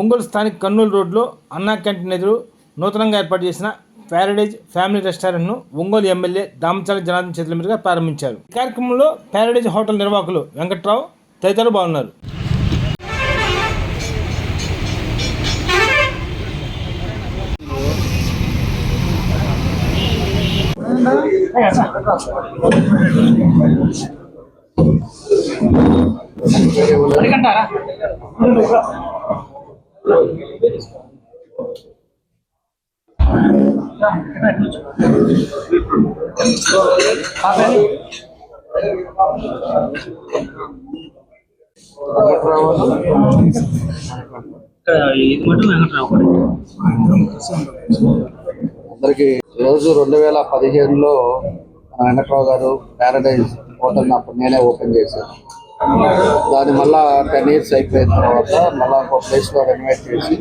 ఒంగోలు స్థానిక కర్నూలు రోడ్లో అన్నా క్యాంటీన్ ఎదురు నూతనంగా ఏర్పాటు చేసిన ప్యారడైజ్ ఫ్యామిలీ రెస్టారెంట్ను ఒంగోలు ఎమ్మెల్యే దామచాల జనార్దన్ చేతుల మీదుగా ప్రారంభించారు. ఈ కార్యక్రమంలో ప్యారడైజ్ హోటల్ నిర్వాహకులు వెంకట్రావు తదితరులు బాగున్నారు. ఇది అందరికి రోజు రెండు వేల పదిహేనులో వెంకట్రావు గారు ప్యారడైజ్ హోటల్ అప్పుడు నేనే ఓపెన్ చేశాను. దాని మళ్ళా టెన్ ఇయర్స్ అయిపోయిన తర్వాత మళ్ళా ఒక ప్లేస్లో రెనోవేట్ చేసి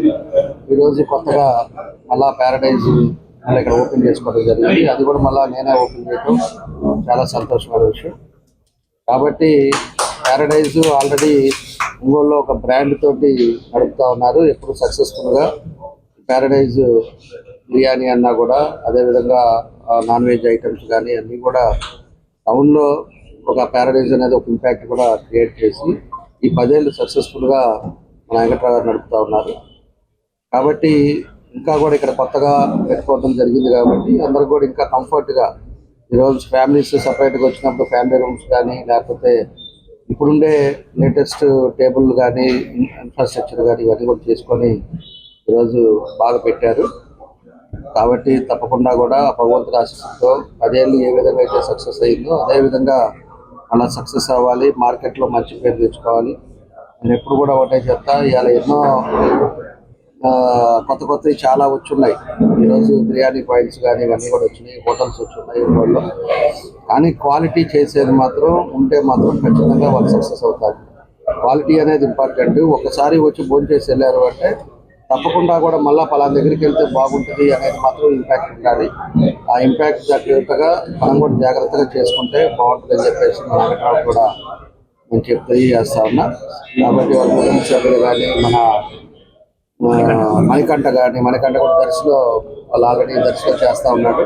ఈరోజు కొత్తగా మళ్ళా ప్యారడైజ్ మళ్ళీ ఇక్కడ ఓపెన్ చేసుకోవడం జరిగింది. అది కూడా మళ్ళీ నేనే ఓపెన్ చేయడం చాలా సంతోషమైన విషయం. కాబట్టి ప్యారడైజ్ ఆల్రెడీ ఒంగోలులో ఒక బ్రాండ్ తోటి నడుపుతా ఉన్నారు. ఎప్పుడు సక్సెస్ఫుల్గా ప్యారడైజ్ బిర్యానీ అన్నా కూడా అదేవిధంగా నాన్ వెజ్ ఐటమ్స్ కానీ అన్నీ కూడా టౌన్లో ఒక ప్యారడైజ్ అనేది ఒక ఇంపాక్ట్ కూడా క్రియేట్ చేసి ఈ పదేళ్ళు సక్సెస్ఫుల్గా మన వెంకట్రావు గారు నడుపుతా ఉన్నారు. కాబట్టి ఇంకా కూడా ఇక్కడ కొత్తగా పెట్టుకోవడం జరిగింది కాబట్టి అందరూ కూడా ఇంకా కంఫర్ట్గా ఈరోజు ఫ్యామిలీస్ సపరేట్గా వచ్చినప్పుడు ఫ్యామిలీ రూమ్స్ కానీ లేకపోతే ఇప్పుడుండే లేటెస్ట్ టేబుల్ కానీ ఇన్ఫ్రాస్ట్రక్చర్ కానీ ఇవన్నీ కూడా చేసుకొని ఈరోజు బాగా పెట్టారు. కాబట్టి తప్పకుండా కూడా భగవంతుడి ఆశీస్సుతో పదేళ్ళు ఏ విధంగా అయితే సక్సెస్ అయిందో అదే విధంగా అలా సక్సెస్ అవ్వాలి మార్కెట్లో మంచి పేరు తెచ్చుకోవాలి. నేను ఎప్పుడు కూడా ఒకటే చెప్తా ఇవాళ ఎన్నో ఆ, కొత్త కొత్తవి చాలా వచ్చున్నాయి. ఈరోజు బిర్యానీ పాయింట్స్ కానీ ఇవన్నీ కూడా వచ్చినాయి హోటల్స్ వచ్చున్నాయి ఊళ్ళో కానీ క్వాలిటీ చేసేది మాత్రం ఉంటే మాత్రం ఖచ్చితంగా వాళ్ళు సక్సెస్ అవుతారు. క్వాలిటీ అనేది ఇంపార్టెంట్ ఒకసారి వచ్చి భోజనం చేసి వెళ్ళారు అంటే తప్పకుండా కూడా మళ్ళీ పలానా దగ్గరికి వెళ్తే బాగుంటుంది అనేది మాత్రం ఇంపాక్ట్ ఉండాలి. ఆ ఇంపాక్ట్ జాగ్రత్తగా మనం కూడా జాగ్రత్తగా చేసుకుంటే బాగుంటుంది అని చెప్పేసి మన వెంకట్రావు కూడా నేను చెప్తే చేస్తా ఉన్నా. కాబట్టి వాళ్ళ కుటుంబ సభ్యులు కానీ మన మణికంఠ కానీ మణికంఠ కూడా దర్శలో వాళ్ళు ఆల్రెడీ దర్శలో చేస్తా ఉన్నాడు.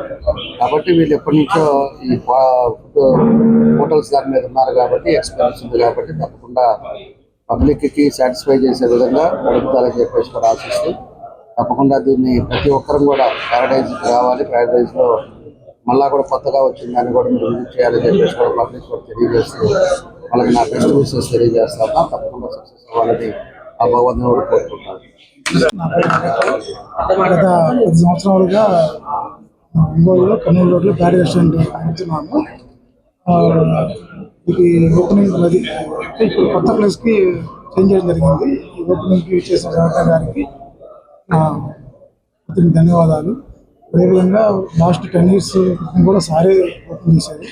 కాబట్టి వీళ్ళు ఎప్పటి నుంచో ఈ హోటల్స్ దాని మీద ఉన్నారు కాబట్టి ఎక్స్పీరియన్స్ ఉంది కాబట్టి తప్పకుండా పబ్లిక్కి సాటిస్ఫై చేసే విధంగా నడుపుతారని చెప్పేసి కూడా ఆశిస్తూ తప్పకుండా దీన్ని ప్రతి ఒక్కరం కూడా ప్యారడైజ్ రావాలి. ప్యారడైజ్లో మళ్ళా కూడా కొత్తగా వచ్చింది దాన్ని కూడా మీరు విజిట్ చేయాలని చెప్పేసి కూడా పబ్లిక్ కూడా తెలియజేస్తూ వాళ్ళకి నా బెస్ట్ విషెస్ తెలియజేస్తాను తప్పకుండా సక్సెస్ అవ్వాలని ఆ భగవంతుని కూడా కోరుకుంటాను గత పది సంవత్సరాలుగా ఒంగోలులో కర్నూలు రోడ్లో ప్యారీ రెస్టారెంట్ నడుపుతున్నాము ఇది ఓపెనింగ్ అది ఇప్పుడు కొత్త ప్లేస్కి చేంజ్ చేయడం జరిగింది. ఈ ఓపెనింగ్కి చేసిన జనతా గారికి అతనికి ధన్యవాదాలు. అదేవిధంగా లాస్ట్ టెన్ ఇయర్స్ కూడా సారే ఓపెన్ చేశారు.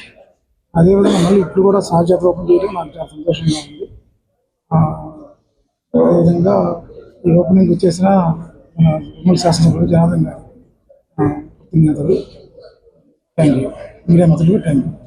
అదేవిధంగా మళ్ళీ ఇప్పుడు కూడా సార్ చేత ఓపెన్ చేయడం నాకు చాలా సంతోషంగా ఉంది. ఆ, అదేవిధంగా ఈ ఓపెనింగ్ వచ్చేసిన మన ఉమ్మడి శాసనసభ్యులు జనార్దన్ గారు కృతజ్ఞతలు. థ్యాంక్ యూ మీడియా మిత్రులు థ్యాంక్ యూ